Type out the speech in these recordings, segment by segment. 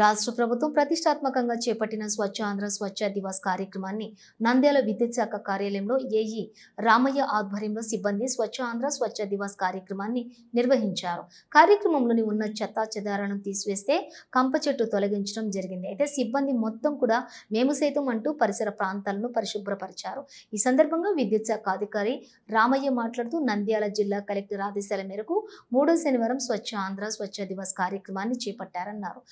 రాష్ట్ర ప్రభుత్వం ప్రతిష్టాత్మకంగా చేపట్టిన స్వచ్ఛ ఆంధ్ర స్వచ్ఛ దివాస్ కార్యక్రమాన్ని నంద్యాల విద్యుత్ శాఖ కార్యాలయంలో ఏఈ రామయ్య ఆధ్వర్యంలో సిబ్బంది స్వచ్ఛ ఆంధ్ర స్వచ్ఛ దివాస్ కార్యక్రమాన్ని నిర్వహించారు. కార్యక్రమంలోని ఉన్న చెత్త చెదారాలను తీసివేస్తే కంప చెట్టు తొలగించడం జరిగింది. అయితే సిబ్బంది మొత్తం కూడా మేము సైతం అంటూ పరిసర ప్రాంతాలను పరిశుభ్రపరిచారు. ఈ సందర్భంగా విద్యుత్ శాఖ అధికారి రామయ్య మాట్లాడుతూ నంద్యాల జిల్లా కలెక్టర్ ఆదేశాల మేరకు మూడో శనివారం స్వచ్ఛ ఆంధ్ర స్వచ్ఛ దివాస్ కార్యక్రమాన్ని చేపట్టారన్నారు.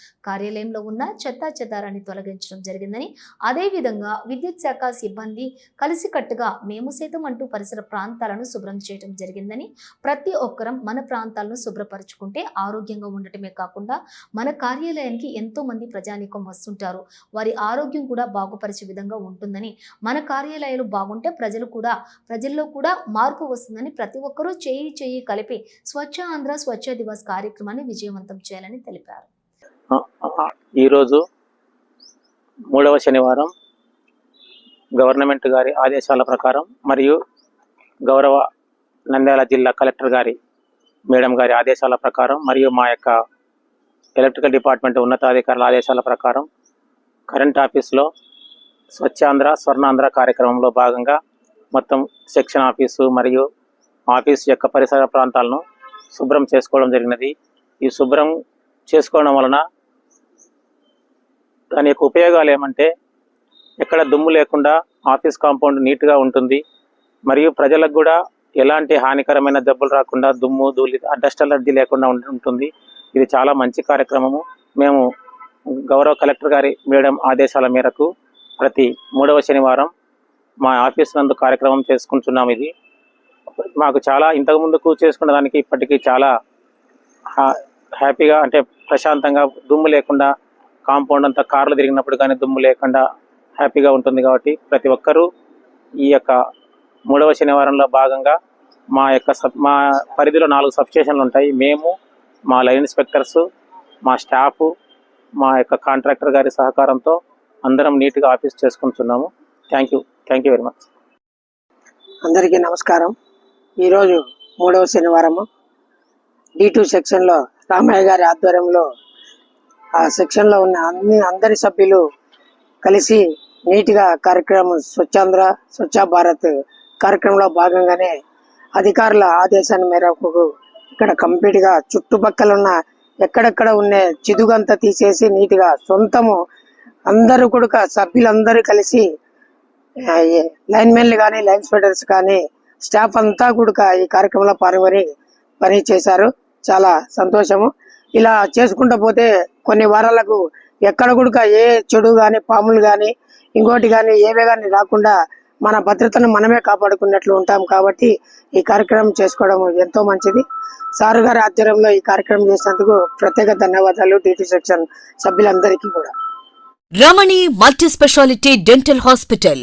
కార్యాలయంలో ఉన్న చెత్తా చెదారాన్ని తొలగించడం జరిగిందని అదేవిధంగా విద్యుత్ శాఖ సిబ్బంది కలిసికట్టుగా మేము సైతం అంటూ పరిసర ప్రాంతాలను శుభ్రం చేయడం జరిగిందని ప్రతి ఒక్కరం మన ప్రాంతాలను శుభ్రపరచుకుంటే ఆరోగ్యంగా ఉండటమే కాకుండా మన కార్యాలయానికి ఎంతో మంది ప్రజానీకం వస్తుంటారు. వారి ఆరోగ్యం కూడా బాగుపరిచే విధంగా ఉంటుందని మన కార్యాలయాలు బాగుంటే ప్రజలు కూడా ప్రజల్లో కూడా మార్పు వస్తుందని ప్రతి ఒక్కరూ చేయి చేయి కలిపి స్వచ్ఛ ఆంధ్ర స్వచ్ఛ దివాస్ కార్యక్రమాన్ని విజయవంతం చేయాలని తెలిపారు. ఈరోజు మూడవ శనివారం గవర్నమెంట్ గారి ఆదేశాల ప్రకారం మరియు గౌరవ నంద్యాల జిల్లా కలెక్టర్ గారి మేడం గారి ఆదేశాల ప్రకారం మరియు మా యొక్క ఎలక్ట్రికల్ డిపార్ట్మెంట్ ఉన్నతాధికారుల ఆదేశాల ప్రకారం కరెంట్ ఆఫీస్లో స్వచ్ఛాంధ్ర స్వర్ణాంధ్ర కార్యక్రమంలో భాగంగా మొత్తం సెక్షన్ ఆఫీసు మరియు ఆఫీస్ యొక్క పరిసర ప్రాంతాలను శుభ్రం చేసుకోవడం జరిగినది. ఈ శుభ్రం చేసుకోవడం వలన దాని యొక్క ఉపయోగాలు ఏమంటే ఎక్కడ దుమ్ము లేకుండా ఆఫీస్ కాంపౌండ్ నీట్గా ఉంటుంది. మరియు ప్రజలకు కూడా ఎలాంటి హానికరమైన జబ్బులు రాకుండా దుమ్ము ధూళి డస్ట్ అలర్జీ లేకుండా ఉంటుంది. ఇది చాలా మంచి కార్యక్రమము. మేము గౌరవ కలెక్టర్ గారి మేడం ఆదేశాల మేరకు ప్రతి మూడవ శనివారం మా ఆఫీస్ నందు కార్యక్రమం చేసుకుంటున్నాం ఇది. మాకు చాలా ఇంతకు ముందుకు చేసుకున్న దానికి ఇప్పటికీ చాలా హ్యాపీగా అంటే ప్రశాంతంగా దుమ్ము లేకుండా కాంపౌండ్ అంతా కార్లు తిరిగినప్పుడు కానీ దుమ్ము లేకుండా హ్యాపీగా ఉంటుంది కాబట్టి ప్రతి ఒక్కరూ ఈ యొక్క మూడవ శనివారంలో భాగంగా మా యొక్క సబ్ మా పరిధిలో నాలుగు సబ్స్టేషన్లు ఉంటాయి. మేము మా లైన్ ఇన్స్పెక్టర్స్ మా స్టాఫ్ మా యొక్క కాంట్రాక్టర్ గారి సహకారంతో అందరం నీట్గా ఆఫీస్ చేసుకుంటున్నాము. Thank you thank you very much. అందరికీ నమస్కారం. ఈరోజు మూడవ శనివారము. డి టూ సెక్షన్లో రామయ్య గారి ఆధ్వర్యంలో ఆ సెక్షన్లో ఉన్న అన్ని అందరి సభ్యులు కలిసి నీట్గా కార్యక్రమం స్వచ్ఛాంధ్ర స్వచ్ఛ భారత్ కార్యక్రమంలో భాగంగానే అధికారుల ఆదేశాన్ని మేరకు ఇక్కడ కంప్లీట్గా చుట్టుపక్కల ఉన్న ఎక్కడెక్కడ ఉండే చిదుగంతా తీసేసి నీట్గా సొంతము అందరూ కూడా సభ్యులందరూ కలిసి లైన్ మెన్లు కానీ లైన్ స్పెడర్స్ కానీ స్టాఫ్ అంతా కూడా ఈ కార్యక్రమంలో పాల్గొని పని చేశారు. చాలా సంతోషము. ఇలా చేసుకుంటూ పోతే కొన్ని వారాలకు ఎక్కడ కూడా ఏ చెడు కానీ పాములు కానీ ఇంకోటి కానీ ఏవే కానీ రాకుండా మన భద్రతను మనమే కాపాడుకున్నట్లు ఉంటాం కాబట్టి ఈ కార్యక్రమం చేసుకోవడం ఎంతో మంచిది. సారు గారి ఆధ్వర్యంలో ఈ కార్యక్రమం చేసినందుకు ప్రత్యేక ధన్యవాదాలు టీటీ సెక్షన్ సభ్యులందరికీ కూడా. Ramani multi speciality dental hospital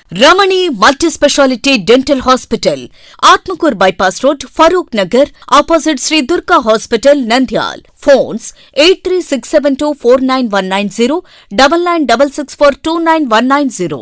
Ramani multi speciality dental hospital Atmakur bypass road Farooq Nagar opposite Shri Durga hospital Nandyal. Phones eight three six seven two four nine one nine zero double nine double six four two nine one nine zero.